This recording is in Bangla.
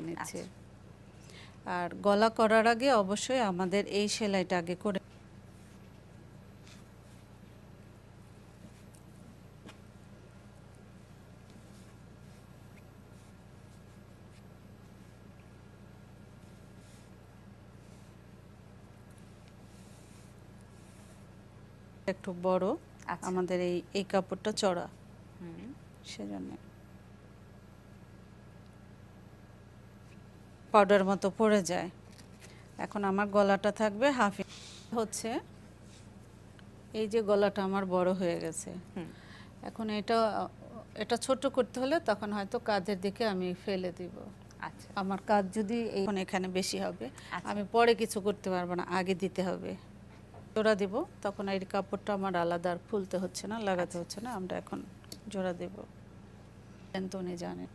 নিচ্ছে আর গলা করার আগে অবশ্যই আমাদের এই সেলাইটা আগে করে একটু বড় আচ্ছা। আমাদের এই এই কাপড়টা চড়া হুম। সেজন্য পাউডার মতো পড়ে যায়। এখন আমার গলাটা থাকবে হাফ হচ্ছে এই যে গলাটা আমার বড় হয়ে গেছে। এখন এটা এটা ছোট করতে হলে তখন হয়তো কাজের দিকে আমি ফেলে দিব। আচ্ছা। আমার কাজ যদি এখন এখানে বেশি হবে আচ্ছা। আমি পরে কিছু করতে পারব না আগে দিতে হবে। জোড়া দিব তখন এই কাপড়টা আমার আলাদা আর ফুলতে হচ্ছে না লাগাতে হচ্ছে না আমরা এখন জোড়া দেব। তো উনি জানেন।